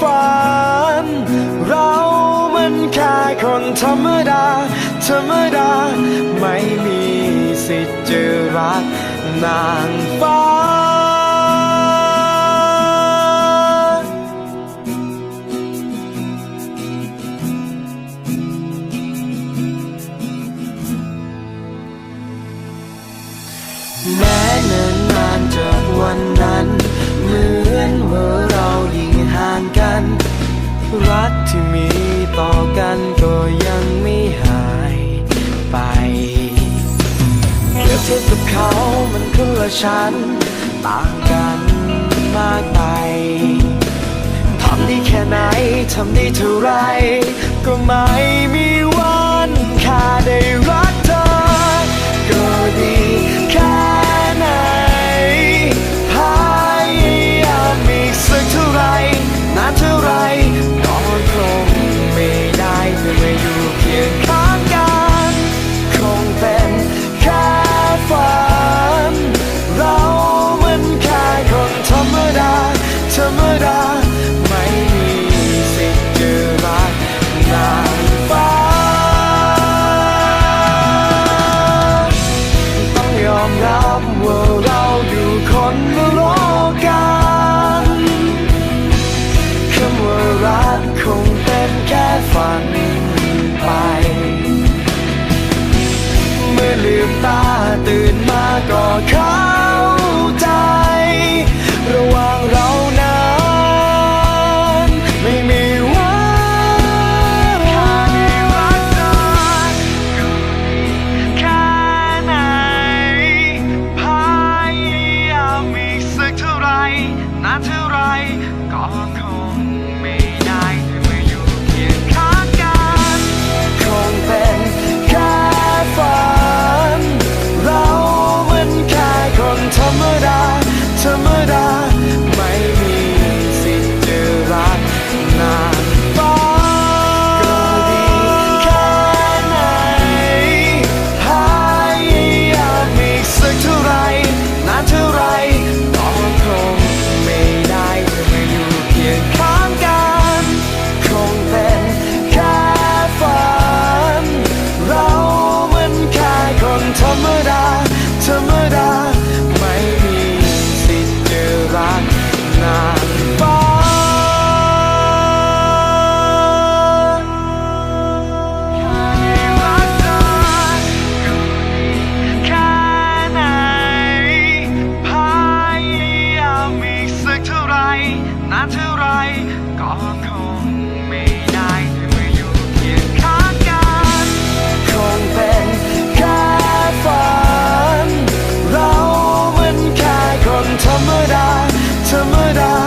ฝัน เรามันแค่คนธรรมดา ธรรมดา ไม่มีสิทธิ์จะรักนางฟ้าแม้เนิ่นนานจากวันนั้น รักที่มีต่อกันก็ยังไม่หายไปเปรียบเทียบกับเขามันคนละชั้นต่างกันมากไปทำได้แค่ไหน ทำได้เท่าไรก็ไม่ ก็เข้า รมดา ธรรมดา